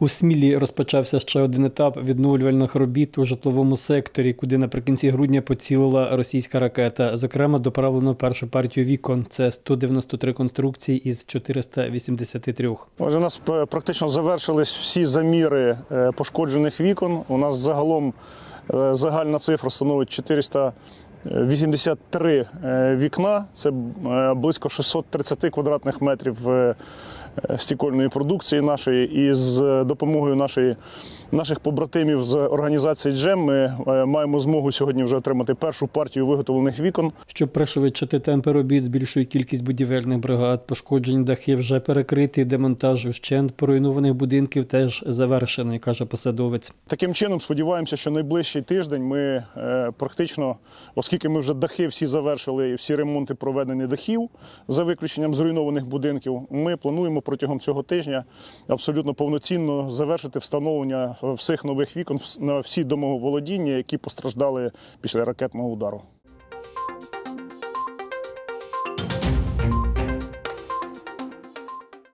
У Смілі розпочався ще один етап відновлювальних робіт у житловому секторі, куди наприкінці грудня поцілила російська ракета. Зокрема, доправлено першу партію вікон. Це 193 конструкції із 483. Отже, у нас е, практично завершились всі заміри е, пошкоджених вікон. У нас загалом е, загальна цифра становить 483 е, вікна. Це близько 630 квадратних метрів стікольної продукції нашої. І з допомогою нашої, наших побратимів з організації Джем ми е, маємо змогу сьогодні вже отримати першу партію виготовлених вікон. Щоб пришвидшити темпи робіт, збільшує кількість будівельних бригад. Пошкоджені дахи вже перекриті. Демонтаж ущент поруйнованих будинків теж завершений, каже посадовець. Таким чином, сподіваємося, що найближчий тиждень ми е, практично, оскільки ми вже дахи всі завершили всі ремонти проведені дахів за виключенням зруйнованих будинків, ми плануємо протягом цього тижня абсолютно повноцінно завершити встановлення всіх нових вікон на всі домоволодіння, які постраждали після ракетного удару.